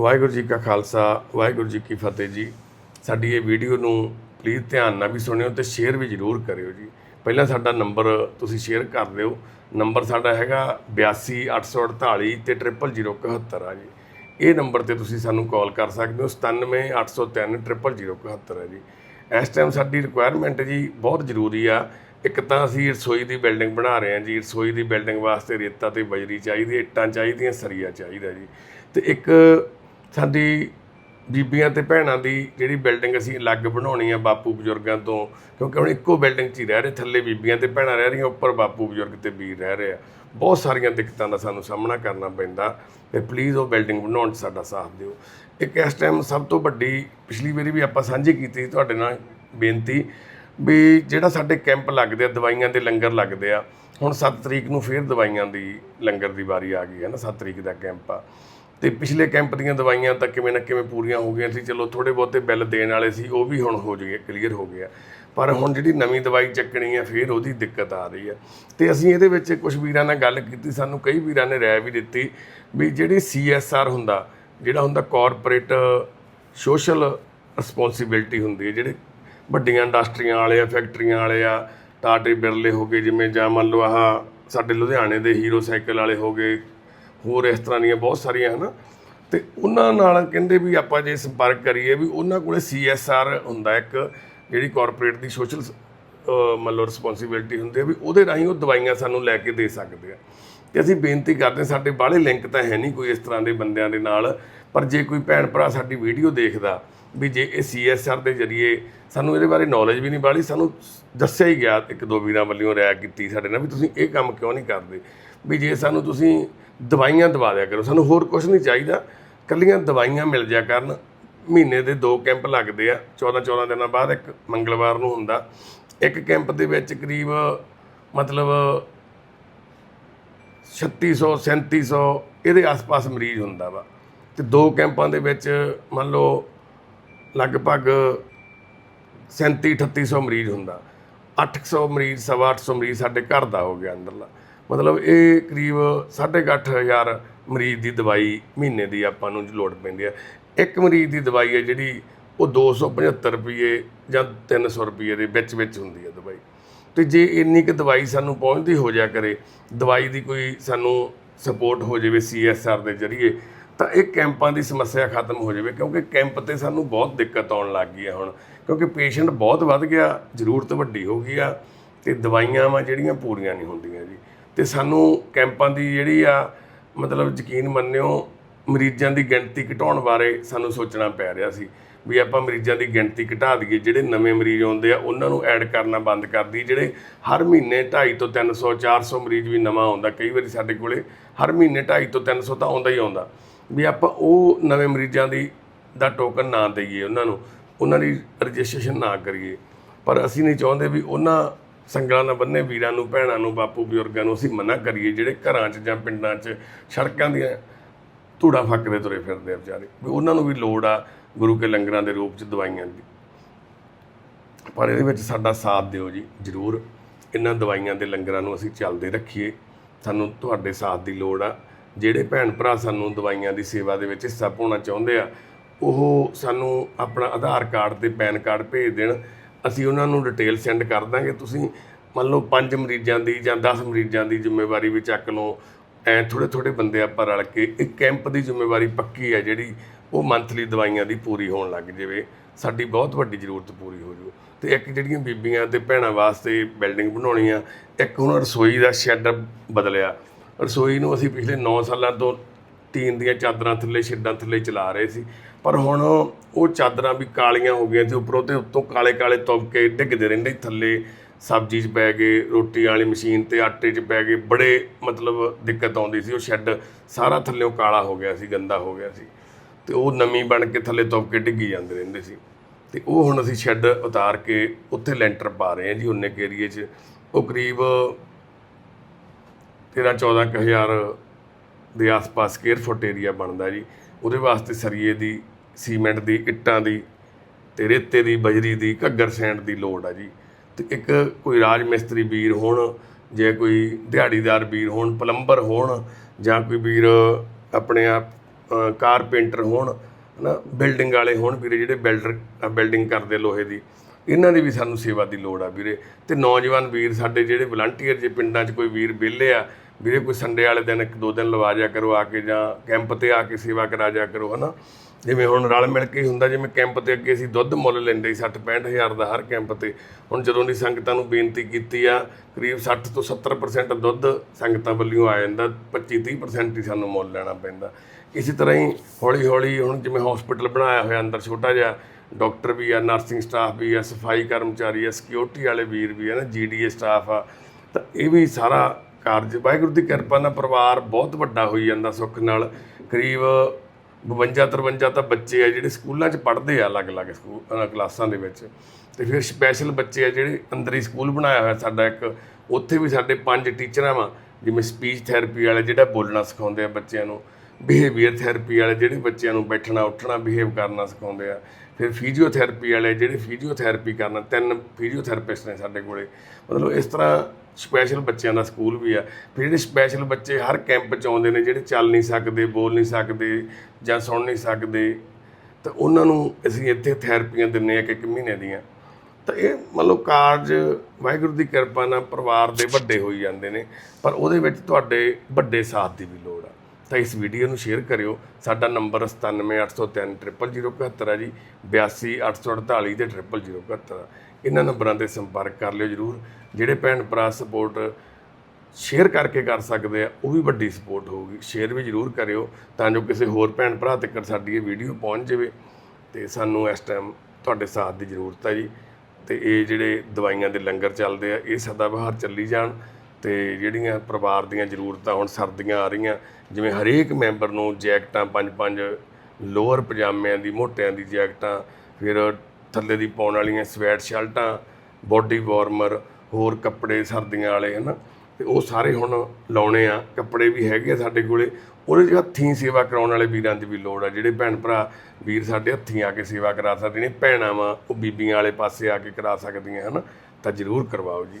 ਵਾਹਿਗੁਰੂ ਜੀ ਕਾ ਖਾਲਸਾ ਵਾਹਿਗੁਰੂ ਜੀ ਕੀ ਫਤਿਹ ਜੀ। ਸਾਡੀ ਇਹ ਵੀਡੀਓ ਨੂੰ ਪਲੀਜ਼ ਧਿਆਨ ਨਾਲ ਵੀ ਸੁਣਿਓ ਤੇ ਸ਼ੇਅਰ ਵੀ ਜ਼ਰੂਰ ਕਰਿਓ ਜੀ। ਪਹਿਲਾਂ ਸਾਡਾ ਨੰਬਰ ਤੁਸੀਂ ਸ਼ੇਅਰ ਕਰ ਦਿਓ। ਨੰਬਰ ਸਾਡਾ ਹੈਗਾ 828448 ਤੇ 00071 ਆ ਜੀ। ਇਹ ਨੰਬਰ ਤੇ ਤੁਸੀਂ ਸਾਨੂੰ ਕਾਲ ਕਰ ਸਕਦੇ ਹੋ 97803 00071 ਹੈ ਜੀ। ਇਸ ਟਾਈਮ ਸਾਡੀ ਰਿਕੁਆਇਰਮੈਂਟ ਜੀ ਬਹੁਤ ਜ਼ਰੂਰੀ ਆ। ਇੱਕ ਤਾਂ ਅਸੀਂ ਰਸੋਈ ਦੀ ਬਿਲਡਿੰਗ ਬਣਾ ਰਹੇ ਹਾਂ ਜੀ। ਰਸੋਈ ਦੀ ਬਿਲਡਿੰਗ ਵਾਸਤੇ ਰੇਤਾ ਤੇ ਬਜਰੀ ਚਾਹੀਦੀ ਹੈ, ਇੱਟਾਂ ਚਾਹੀਦੀਆਂ ਸਰੀਆ ਚਾਹੀਦਾ ਜੀ। ਤੇ ਇੱਕ ਸਾਡੀ ਬੀਬੀਆਂ ਤੇ ਭੈਣਾਂ ਦੀ ਜਿਹੜੀ ਬਿਲਡਿੰਗ ਅਸੀਂ ਅਲੱਗ ਬਣਾਉਣੀ ਆ ਬਾਪੂ ਬਜ਼ੁਰਗਾਂ ਤੋਂ, ਕਿਉਂਕਿ ਹੁਣ ਇੱਕੋ ਬਿਲਡਿੰਗ 'ਚ ਹੀ ਰਹਿ ਰਹੇ, ਥੱਲੇ ਬੀਬੀਆਂ ਤੇ ਭੈਣਾਂ ਰਹਿ ਰਹੀਆਂ, ਉੱਪਰ ਬਾਪੂ ਬਜ਼ੁਰਗ ਤੇ ਵੀਰ ਰਹਿ ਰਹੇ ਆ। ਬਹੁਤ ਸਾਰੀਆਂ ਦਿੱਕਤਾਂ ਦਾ ਸਾਨੂੰ ਸਾਹਮਣਾ ਕਰਨਾ ਪੈਂਦਾ, ਤੇ ਪਲੀਜ਼ ਉਹ ਬਿਲਡਿੰਗ ਬਣਾਉਣ 'ਚ ਸਾਡਾ ਸਾਥ ਦਿਓ। ਇੱਕ ਇਸ ਟਾਈਮ ਸਭ ਤੋਂ ਵੱਡੀ, ਪਿਛਲੀ ਵਾਰੀ ਵੀ ਆਪਾਂ ਸਾਂਝੀ ਕੀਤੀ ਸੀ ਤੁਹਾਡੇ ਨਾਲ ਬੇਨਤੀ ਵੀ ਜਿਹੜਾ ਸਾਡੇ ਕੈਂਪ ਲੱਗਦੇ ਆ, ਦਵਾਈਆਂ ਦੇ ਲੰਗਰ ਲੱਗਦੇ ਆ, ਹੁਣ 7 ਤਰੀਕ ਨੂੰ ਫੇਰ ਦਵਾਈਆਂ ਦੀ, ਲੰਗਰ ਦੀ ਵਾਰੀ ਆ ਗਈ ਹੈ ਨਾ 7 ਤਰੀਕ ਦਾ ਕੈਂਪ ਆ। ਤੇ ਪਿਛਲੇ ਕੈਂਪ ਦੀਆਂ ਦਵਾਈਆਂ ਤਾਂ ਕਿਵੇਂ ਨਾ ਕਿਵੇਂ ਪੂਰੀਆਂ ਹੋ ਗਈਆਂ ਸੀ, ਚਲੋ ਥੋੜੇ ਬਹੁਤੇ ਬਿੱਲ ਦੇਣ ਵਾਲੇ ਸੀ, ਉਹ ਵੀ ਹੁਣ ਹੋ ਜਗੇ ਕਲੀਅਰ ਹੋ ਗਿਆ ਪਰ ਹੁਣ ਜਿਹੜੀ ਨਵੀਂ ਦਵਾਈ ਚੱਕਣੀ ਹੈ ਫੇਰ ਉਹਦੀ ਦਿੱਕਤ ਆ ਰਹੀ ਹੈ ਤੇ ਅਸੀਂ ਇਹਦੇ ਵਿੱਚ ਕੁਝ ਵੀਰਾਂ ਨਾਲ ਗੱਲ ਕੀਤੀ, ਸਾਨੂੰ ਕਈ ਵੀਰਾਂ ਨੇ ਰਾਏ ਵੀ ਦਿੱਤੀ ਵੀ ਜਿਹੜੀ ਸੀਐਸਆਰ ਹੁੰਦਾ, ਜਿਹੜਾ ਹੁੰਦਾ ਕਾਰਪੋਰੇਟ ਸੋਸ਼ਲ ਰਿਸਪੌਂਸਿਬਿਲਟੀ ਹੁੰਦੀ ਹੈ ਜਿਹੜੇ ਵੱਡੀਆਂ ਇੰਡਸਟਰੀਆਂ ਵਾਲੇ ਆ, ਫੈਕਟਰੀਆਂ ਵਾਲੇ ਆ ਟਾਟੇ ਬਿਰਲੇ ਹੋ ਗਏ, ਜਿਵੇਂ ਜਾਂ ਮੰਨ ਲਓ ਆਹ ਸਾਡੇ ਲੁਧਿਆਣੇ ਦੇ ਹੀਰੋ ਸਾਈਕਲ ਵਾਲੇ ਹੋ ਗਏ ਹੋਰ ਇਸ ਤਰ੍ਹਾਂ ਦੀਆਂ ਬਹੁਤ ਸਾਰੀਆਂ ਹਨਾ। ਤੇ ਉਹਨਾਂ ਨਾਲ ਕਹਿੰਦੇ ਵੀ ਆਪਾਂ ਜੇ ਸੰਪਰਕ ਕਰੀਏ ਵੀ ਉਹਨਾਂ ਕੋਲੇ ਸੀਐਸਆਰ ਹੁੰਦਾ ਇੱਕ ਜਿਹੜੀ ਕਾਰਪੋਰੇਟ ਦੀ ਸੋਸ਼ਲ ਮੰਨ ਲਓ ਰਿਸਪੌਂਸਿਬਿਲਟੀ ਹੁੰਦੀ ਹੈ ਵੀ ਉਹਦੇ ਰਾਹੀਂ ਉਹ ਦਵਾਈਆਂ ਸਾਨੂੰ ਲੈ ਕੇ ਦੇ ਸਕਦੇ ਆ। ਤੇ ਅਸੀਂ ਬੇਨਤੀ ਕਰਦੇ ਸਾਡੇ ਬਾਹਲੇ ਲਿੰਕ ਤਾਂ ਹੈ ਨਹੀਂ ਕੋਈ ਇਸ ਤਰ੍ਹਾਂ ਦੇ ਬੰਦਿਆਂ ਦੇ ਨਾਲ, ਪਰ ਜੇ ਕੋਈ ਭੈਣ ਭਰਾ ਸਾਡੀ ਵੀਡੀਓ ਦੇਖਦਾ ਵੀ ਜੇ ਇਹ ਸੀਐਸਆਰ ਦੇ ਜ਼ਰੀਏ ਸਾਨੂੰ ਇਹਦੇ ਬਾਰੇ ਨੌਲੇਜ ਵੀ ਨਹੀਂ ਬਾਲੀ, ਸਾਨੂੰ ਦੱਸਿਆ ਹੀ ਗਿਆ ਇੱਕ ਦੋ ਵੀਰਾਂ ਵੱਲੋਂ ਰਾਇ ਕੀਤੀ ਸਾਡੇ ਨਾਲ ਵੀ ਤੁਸੀਂ ਇਹ ਕੰਮ ਕਿਉਂ ਨਹੀਂ ਕਰਦੇ? ਵੀ ਜੇ ਸਾਨੂੰ ਤੁਸੀਂ ਦਵਾਈਆਂ ਦਵਾ ਦਿਆ ਕਰੋ, ਸਾਨੂੰ ਹੋਰ ਕੁਝ ਨਹੀਂ ਚਾਹੀਦਾ। ਕੱਲੀਆਂ ਦਵਾਈਆਂ ਮਿਲ ਜਾ ਕਰਨ, ਮਹੀਨੇ ਦੇ ਦੋ ਕੈਂਪ ਲੱਗਦੇ ਆ 14 14 ਦਿਨਾਂ ਬਾਅਦ ਇੱਕ ਮੰਗਲਵਾਰ ਨੂੰ ਹੁੰਦਾ। ਇੱਕ ਕੈਂਪ ਦੇ ਵਿੱਚ ਕਰੀਬ ਮਤਲਬ 3600 3700 ਇਹਦੇ ਆਸ-ਪਾਸ ਮਰੀਜ਼ ਹੁੰਦਾ ਵਾ। ਤੇ ਦੋ ਕੈਂਪਾਂ ਦੇ ਵਿੱਚ ਮੰਨ ਲਓ ਲਗਭਗ 37 3800 ਮਰੀਜ਼ ਹੁੰਦਾ। 800 ਮਰੀਜ਼, ਸਵਾ 800 ਮਰੀਜ਼ ਸਾਡੇ ਘਰ ਦਾ ਹੋ ਗਿਆ ਅੰਦਰਲਾ। ਮਤਲਬ ਇਹ ਕਰੀਬ 8500 ਮਰੀਜ਼ ਦੀ ਦਵਾਈ ਮਹੀਨੇ ਦੀ ਆਪਾਂ ਨੂੰ ਲੋੜ ਪੈਂਦੀ ਹੈ ਇੱਕ ਮਰੀਜ਼ ਦੀ ਦਵਾਈ ਹੈ ਜਿਹੜੀ ਉਹ 275 ਰੁਪਏ ਜਾਂ 300 ਰੁਪਏ ਦੇ ਵਿੱਚ ਵਿੱਚ ਹੁੰਦੀ ਹੈ ਦਵਾਈ। ਤੇ ਜੇ ਇੰਨੀ ਕੁ ਦਵਾਈ ਸਾਨੂੰ ਪਹੁੰਚਦੀ ਹੋ ਜਾ ਕਰੇ, ਦਵਾਈ ਦੀ ਕੋਈ ਸਾਨੂੰ ਸਪੋਰਟ ਹੋ ਜਾਵੇ ਸੀਐਸਆਰ ਦੇ ਜ਼ਰੀਏ ਤਾਂ ਇਹ ਕੈਂਪਾਂ ਦੀ ਸਮੱਸਿਆ ਖਤਮ ਹੋ ਜਾਵੇ, ਕਿਉਂਕਿ ਕੈਂਪ ਤੇ ਸਾਨੂੰ ਬਹੁਤ ਦਿੱਕਤ ਆਉਣ ਲੱਗ ਗਈ ਹੈ ਹੁਣ, ਕਿਉਂਕਿ ਪੇਸ਼ੈਂਟ ਬਹੁਤ ਵੱਧ ਗਿਆ, ਜ਼ਰੂਰਤ ਵੱਡੀ ਹੋ ਗਈ ਆ, ਤੇ ਦਵਾਈਆਂ ਵਾ ਜਿਹੜੀਆਂ ਪੂਰੀਆਂ ਨਹੀਂ ਹੁੰਦੀਆਂ ਜੀ। ਤੇ ਸਾਨੂੰ ਕੈਂਪਾਂ ਦੀ ਜਿਹੜੀ ਆ, ਮਤਲਬ ਯਕੀਨ ਮੰਨਿਓ, ਮਰੀਜ਼ਾਂ ਦੀ ਗਿਣਤੀ ਘਟਾਉਣ ਬਾਰੇ ਸਾਨੂੰ ਸੋਚਣਾ ਪੈ ਰਿਹਾ ਸੀ, ਵੀ ਆਪਾਂ ਮਰੀਜ਼ਾਂ ਦੀ ਗਿਣਤੀ ਘਟਾ ਦਈਏ, ਜਿਹੜੇ ਨਵੇਂ ਮਰੀਜ਼ ਆਉਂਦੇ ਆ, ਉਹਨਾਂ ਨੂੰ ਐਡ ਕਰਨਾ ਬੰਦ ਕਰ ਦਈਏ, ਜਿਹੜੇ ਹਰ ਮਹੀਨੇ 250 ਤੋਂ 300 400 ਮਰੀਜ਼ ਵੀ ਨਵਾਂ ਆਉਂਦਾ, ਕਈ ਵਾਰੀ ਸਾਡੇ ਕੋਲੇ ਹਰ ਮਹੀਨੇ 250 ਤੋਂ 300 ਤਾਂ ਆਉਂਦਾ ਹੀ ਆਉਂਦਾ। ਵੀ ਆਪਾਂ ਉਹ ਨਵੇਂ ਮਰੀਜ਼ਾਂ ਦੀ ਦਾ ਟੋਕਨ ਨਾ ਦਈਏ ਉਹਨਾਂ ਨੂੰ। ਉਹਨਾਂ ਦੀ ਰਜਿਸਟ੍ਰੇਸ਼ਨ ਨਾ ਕਰੀਏ। ਪਰ ਅਸੀਂ ਨਹੀਂ ਚਾਹੁੰਦੇ ਵੀ ਉਹਨਾਂ ਸੰਗਲਾਂ ਨਾਲ ਬੰਨੇ, ਵੀਰਾਂ ਨੂੰ, ਭੈਣਾਂ ਨੂੰ, ਬਾਪੂ ਬਜ਼ੁਰਗਾਂ ਨੂੰ ਅਸੀਂ ਮਨਾ ਕਰੀਏ, ਜਿਹੜੇ ਘਰਾਂ 'ਚ ਜਾਂ ਪਿੰਡਾਂ 'ਚ ਸੜਕਾਂ ਦੀਆਂ ਧੂੜਾ ਫੱਕਦੇ ਤੁਰੇ ਫਿਰਦੇ ਆ ਵਿਚਾਰੇ। ਵੀ ਉਹਨਾਂ ਨੂੰ ਵੀ ਲੋੜ ਆ ਗੁਰੂ ਕੇ ਲੰਗਰਾਂ ਦੇ ਰੂਪ 'ਚ ਦਵਾਈਆਂ ਦੀ। ਪਰ ਇਹਦੇ ਵਿੱਚ ਸਾਡਾ ਸਾਥ ਦਿਓ ਜੀ, ਜ਼ਰੂਰ। ਇਹਨਾਂ ਦਵਾਈਆਂ ਦੇ ਲੰਗਰਾਂ ਨੂੰ ਅਸੀਂ ਚੱਲਦੇ ਰੱਖੀਏ। ਸਾਨੂੰ ਤੁਹਾਡੇ ਸਾਥ ਦੀ ਲੋੜ ਆ। ਜਿਹੜੇ ਭੈਣ ਭਰਾ ਸਾਨੂੰ ਦਵਾਈਆਂ ਦੀ ਸੇਵਾ ਦੇ ਵਿੱਚ ਹਿੱਸਾ ਪਾਉਣਾ ਚਾਹੁੰਦੇ ਆ, ਉਹ ਸਾਨੂੰ ਆਪਣਾ ਆਧਾਰ ਕਾਰਡ ਤੇ ਪੈਨ ਕਾਰਡ ਭੇਜ ਦੇਣ। ਅਸੀਂ ਉਹਨਾਂ ਨੂੰ ਡਿਟੇਲ ਸੈਂਡ ਕਰ ਦਾਂਗੇ। ਤੁਸੀਂ ਮੰਨ ਲਓ 5 ਮਰੀਜ਼ਾਂ ਦੀ ਜਾਂ 10 ਮਰੀਜ਼ਾਂ ਦੀ ਜ਼ਿੰਮੇਵਾਰੀ ਵੀ ਚੱਕ ਲਓ। ਐ ਥੋੜੇ ਥੋੜੇ ਬੰਦੇ ਆਪਾਂ ਰਲ ਕੇ ਇੱਕ ਕੈਂਪ ਦੀ ਜ਼ਿੰਮੇਵਾਰੀ ਪੱਕੀ ਹੈ ਜਿਹੜੀ ਉਹ ਮੰਥਲੀ ਦਵਾਈਆਂ ਦੀ ਪੂਰੀ ਹੋਣ ਲੱਗ ਜਾਵੇ। ਸਾਡੀ ਬਹੁਤ ਵੱਡੀ ਜ਼ਰੂਰਤ ਪੂਰੀ ਹੋ ਜੂ। ਤੇ ਇੱਕ ਜਿਹੜੀਆਂ ਬੀਬੀਆਂ ਤੇ ਭੈਣਾਂ ਵਾਸਤੇ ਬਿਲਡਿੰਗ ਬਣਾਉਣੀ ਆ, ਇੱਕ ਹੁਣ ਰਸੋਈ ਦਾ ਸ਼ੈੱਡ ਬਦਲਿਆ। ਰਸੋਈ ਨੂੰ ਅਸੀਂ ਪਿਛਲੇ 9 ਸਾਲਾਂ ਤੋਂ ਟੀਨ ਦੀਆਂ ਚਾਦਰਾਂ ਥੱਲੇ ਸ਼ੈੱਡਾਂ ਥੱਲੇ ਚਲਾ ਰਹੇ ਸੀ। ਪਰ ਹੁਣ ਉਹ ਚਾਦਰਾਂ ਵੀ ਕਾਲੀਆਂ ਹੋ ਗਈਆਂ ਤੇ ਉੱਪਰੋਂ ਤੇ ਉੱਤੋਂ ਕਾਲੇ ਕਾਲੇ ਤੁਬਕੇ ਡਿੱਗਦੇ ਰਹਿੰਦੇ ਥੱਲੇ। ਸਬਜ਼ੀ 'ਚ ਪੈ ਗਏ, ਰੋਟੀ ਵਾਲੀ ਮਸ਼ੀਨ ਤੇ ਆਟੇ 'ਚ ਪੈ ਗਏ, ਬੜੇ ਮਤਲਬ ਦਿੱਕਤ ਆਉਂਦੀ ਸੀ। ਉਹ ਸ਼ੈੱਡ ਸਾਰਾ ਥੱਲੇੋਂ ਕਾਲਾ ਹੋ ਗਿਆ ਸੀ, ਗੰਦਾ ਹੋ ਗਿਆ ਸੀ। ਤੇ ਉਹ ਨਵੀਂ ਬਣ ਕੇ ਥੱਲੇ ਤੁਬਕੇ ਡਿੱਗੀ ਜਾਂਦੇ ਰਹਿੰਦੇ ਸੀ। ਤੇ ਉਹ ਹੁਣ ਅਸੀਂ ਸ਼ੈੱਡ ਉਤਾਰ ਕੇ ਉੱਥੇ ਲੈਂਟਰ ਪਾ ਰਹੇ ਹਾਂ ਜੀ ਉਨੇ ਏਰੀਏ 'ਚ। ਉਹ ਕਰੀਬ 13 14 ਕੁ ਹਜ਼ਾਰ ਦੇ ਆਸ-ਪਾਸ ਸਕੁਅਰ ਫੁੱਟ ਏਰੀਆ ਬਣਦਾ ਜੀ। ਉਹਦੇ ਵਾਸਤੇ ਸਰੀਏ ਦੀ, ਸੀਮੈਂਟ ਦੀ, ਇੱਟਾਂ ਦੀ ਤੇ ਰੇਤੇ ਦੀ, ਬਜਰੀ ਦੀ, ਘੱਗਰ ਸੈਂਡ ਦੀ ਲੋੜ ਆ ਜੀ। ਤੇ ਇੱਕ ਕੋਈ ਰਾਜ ਮਿਸਤਰੀ ਵੀਰ ਹੋਣ, ਜੇ ਕੋਈ ਦਿਹਾੜੀਦਾਰ ਵੀਰ ਹੋਣ, ਪਲੰਬਰ ਹੋਣ ਜਾਂ ਕੋਈ ਵੀਰ ਆਪਣੇ ਆਪ ਕਾਰਪੈਂਟਰ ਕਾਰਪੇਂਟਰ ਹੋਣ ਨਾ ਬਿਲਡਿੰਗ ਵਾਲੇ ਹੋਣ ਵੀਰੇ, ਜਿਹੜੇ ਬਿਲਡਰ ਬਿਲਡਿੰਗ ਕਰਦੇ ਲੋਹੇ ਦੀ ਇਹਨਾਂ ਦੀ ਵੀ ਸਾਨੂੰ ਸੇਵਾ ਦੀ ਲੋੜ ਆ ਵੀਰੇ। ਤੇ ਨੌਜਵਾਨ ਵੀਰ ਸਾਡੇ ਜਿਹੜੇ ਵਲੰਟੀਅਰ ਜੇ ਪਿੰਡਾਂ 'ਚ ਕੋਈ ਵੀਰ ਵਿਹਲੇ ਆ, ਵੀਰੇ ਕੋਈ ਸੰਡੇ ਵਾਲੇ ਦਿਨ ਇੱਕ ਦੋ ਦਿਨ ਲਵਾ ਜਾ ਕਰੋ ਆ ਕੇ ਜਾਂ ਕੈਂਪ ਤੇ ਆ ਕੇ ਸੇਵਾ ਕਰਾ ਜਾ ਕਰੋ, ਹਨਾ? ਜਿਵੇਂ ਹੁਣ ਰਲ ਮਿਲ ਕੇ ਹੀ ਹੁੰਦਾ, ਜਿਵੇਂ ਕੈਂਪ ਤੇ ਅੱਗੇ ਅਸੀਂ ਦੁੱਧ ਮੁੱਲ ਲੈਂਦੇ ਸੀ 60 ਹਜ਼ਾਰ ਦਾ ਹਰ ਕੈਂਪ ਤੇ। ਹੁਣ ਜਦੋਂ ਦੀ ਸੰਗਤਾਂ ਨੂੰ ਬੇਨਤੀ ਕੀਤੀ ਆ, ਕਰੀਬ 60 ਤੋਂ 70% ਦੁੱਧ ਸੰਗਤਾਂ ਵੱਲੋਂ ਆ ਜਾਂਦਾ 25 30% ਹੀ ਸਾਨੂੰ ਮੁੱਲ ਲੈਣਾ ਪੈਂਦਾ। ਇਸੇ ਤਰ੍ਹਾਂ ਹੀ ਹੌਲੀ ਹੌਲੀ ਹੁਣ ਜਿਵੇਂ ਹਸਪੀਟਲ ਬਣਾਇਆ ਹੋਇਆ ਅੰਦਰ ਛੋਟਾ ਜਿਹਾ ਡਾਕਟਰ ਵੀ ਆ, ਨਰਸਿੰਗ ਸਟਾਫ ਵੀ ਆ, ਸਫ਼ਾਈ ਕਰਮਚਾਰੀ ਆ ਸਿਕਿਉਰਿਟੀ ਵਾਲੇ ਵੀਰ ਵੀ ਆ ਨਾ ਜੀਡੀਏ ਸਟਾਫ ਆ। ਤਾਂ ਇਹ ਵੀ ਸਾਰਾ ਕਾਰਜ, ਵਾਹਿਗੁਰੂ ਦੀ ਕਿਰਪਾ ਨਾਲ ਪਰਿਵਾਰ ਬਹੁਤ ਵੱਡਾ ਹੋਈ ਜਾਂਦਾ ਸੁੱਖ ਨਾਲ। ਕਰੀਬ 52 53 ਤਾਂ ਬੱਚੇ ਆ ਜਿਹੜੇ ਸਕੂਲਾਂ 'ਚ ਪੜ੍ਹਦੇ ਆ ਅਲੱਗ-ਅਲੱਗ ਸਕੂਲ ਕਲਾਸਾਂ ਦੇ ਵਿੱਚ। ਤੇ ਫਿਰ ਸਪੈਸ਼ਲ ਬੱਚੇ ਆ ਜਿਹੜੇ ਅੰਦਰ ਹੀ ਸਕੂਲ ਬਣਾਇਆ ਹੋਇਆ ਸਾਡਾ ਇੱਕ, ਉੱਥੇ ਵੀ ਸਾਡੇ ਪੰਜ ਟੀਚਰਾਂ ਵਾ, ਜਿਵੇਂ ਸਪੀਚ ਥੈਰੇਪੀ ਵਾਲੇ ਜਿਹੜਾ ਬੋਲਣਾ ਸਿਖਾਉਂਦੇ ਆ ਬੱਚਿਆਂ ਨੂੰ। ਬਿਹੇਵੀਅਰ ਥੈਰੇਪੀ ਵਾਲੇ ਜਿਹੜੇ ਬੱਚਿਆਂ ਨੂੰ ਬੈਠਣਾ, ਉੱਠਣਾ ਬਿਹੇਵ ਕਰਨਾ ਸਿਖਾਉਂਦੇ ਆ। ਫਿਰ ਫਿਜ਼ੀਓਥੈਰੇਪੀ ਵਾਲੇ ਜਿਹੜੇ ਫਿਜ਼ੀਓਥੈਰੇਪੀ ਕਰਨਾ, ਤਿੰਨ ਫਿਜ਼ੀਓਥੈਰੇਪਿਸਟ ਨੇ ਸਾਡੇ ਕੋਲੇ। ਮਤਲਬ ਇਸ ਤਰ੍ਹਾਂ ਸਪੈਸ਼ਲ ਬੱਚਿਆਂ ਦਾ ਸਕੂਲ ਵੀ ਆ। ਫਿਰ ਜਿਹੜੇ ਸਪੈਸ਼ਲ ਬੱਚੇ ਹਰ ਕੈਂਪ 'ਚ ਆਉਂਦੇ ਨੇ, ਜਿਹੜੇ ਚੱਲ ਨਹੀਂ ਸਕਦੇ, ਬੋਲ ਨਹੀਂ ਸਕਦੇ ਜਾਂ ਸੁਣ ਨਹੀਂ ਸਕਦੇ, ਤਾਂ ਉਹਨਾਂ ਨੂੰ ਅਸੀਂ ਇੱਥੇ ਥੈਰੇਪੀਆਂ ਦਿੰਨੇ ਆ ਕਿ ਇੱਕ ਮਹੀਨੇ ਦੀਆਂ। ਤਾਂ ਇਹ ਮਤਲਬ ਕਾਰਜ ਵਾਹਿਗੁਰੂ ਦੀ ਕਿਰਪਾ ਨਾਲ ਪਰਿਵਾਰ ਦੇ ਵੱਡੇ ਹੋਈ ਜਾਂਦੇ ਨੇ, ਪਰ ਉਹਦੇ ਵਿੱਚ ਤੁਹਾਡੇ ਵੱਡੇ ਸਾਥ ਦੀ ਵੀ ਲੋੜ ਆ। ਤਾਂ ਇਸ ਵੀਡੀਓ ਨੂੰ ਸ਼ੇਅਰ ਕਰਿਓ। ਸਾਡਾ ਨੰਬਰ 9780300071 ਹੈ ਜੀ। 828448 ਤੇ 0071 ਇਹਨਾਂ ਨੰਬਰਾਂ ਤੇ ਸੰਪਰਕ ਕਰ ਲਿਓ ਜਰੂਰ। ਜਿਹੜੇ ਭੈਣ ਭਰਾ ਸਪੋਰਟ ਸ਼ੇਅਰ ਕਰਕੇ ਕਰ ਸਕਦੇ ਆ, ਉਹ ਵੀ ਵੱਡੀ ਸਪੋਰਟ ਹੋਊਗੀ। ਸ਼ੇਅਰ ਵੀ ਜਰੂਰ ਕਰਿਓ ਤਾਂ ਜੋ ਕਿਸੇ ਹੋਰ ਭੈਣ ਭਰਾ ਤੱਕ ਸਾਡੀ ਇਹ ਵੀਡੀਓ ਪਹੁੰਚ ਜਾਵੇ। ਤੇ ਸਾਨੂੰ ਇਸ ਟਾਈਮ ਤੁਹਾਡੇ ਸਾਥ ਦੀ ਜ਼ਰੂਰਤ ਹੈ ਜੀ। ਤੇ ਇਹ ਜਿਹੜੇ ਦਵਾਈਆਂ ਦੇ ਲੰਗਰ ਚੱਲਦੇ ਆ, ਇਹ ਸਦਾ ਬਹਾਰ ਚੱਲੀ ਜਾਣ। ਤੇ ਜਿਹੜੀਆਂ ਪਰਿਵਾਰ ਦੀਆਂ ਜ਼ਰੂਰਤਾਂ ਹੁਣ ਸਰਦੀਆਂ ਆ ਰਹੀਆਂ, ਜਿਵੇਂ ਹਰੇਕ ਮੈਂਬਰ ਨੂੰ ਜੈਕਟਾਂ ਪੰਜ ਪੰਜ ਲੋਅਰ ਪਜਾਮਿਆਂ ਦੀ, ਮੋਟਿਆਂ ਦੀ ਜੈਕਟਾਂ, ਫਿਰ ਥੱਲੇ ਦੀ ਪਾਉਣ ਵਾਲੀਆਂ ਸਵੈਟ ਸ਼ਰਟਾਂ, ਬੋਡੀ ਵਾਰਮਰ, ਹੋਰ ਕੱਪੜੇ ਸਰਦੀਆਂ ਵਾਲੇ, ਹਨਾ? ਤੇ ਉਹ ਸਾਰੇ ਹੁਣ ਲਾਉਣੇ ਆ, ਕੱਪੜੇ ਵੀ ਹੈਗੇ ਆ ਸਾਡੇ ਕੋਲੇ। ਉਹਦੇ 'ਚ ਹੱਥੀਂ ਸੇਵਾ ਕਰਾਉਣ ਵਾਲੇ ਵੀਰਾਂ ਦੀ ਵੀ ਲੋੜ ਆ, ਜਿਹੜੇ ਭੈਣ ਭਰਾ ਵੀਰ ਸਾਡੇ ਹੱਥੀਂ ਆ ਕੇ ਸੇਵਾ ਕਰਾ ਸਕਦੇ ਨੇ, ਭੈਣਾਂ ਵਾ, ਉਹ ਬੀਬੀਆਂ ਵਾਲੇ ਪਾਸੇ ਆ ਕੇ ਕਰਾ ਸਕਦੀਆਂ, ਹਨਾ? ਤਾਂ ਜ਼ਰੂਰ ਕਰਵਾਓ ਜੀ।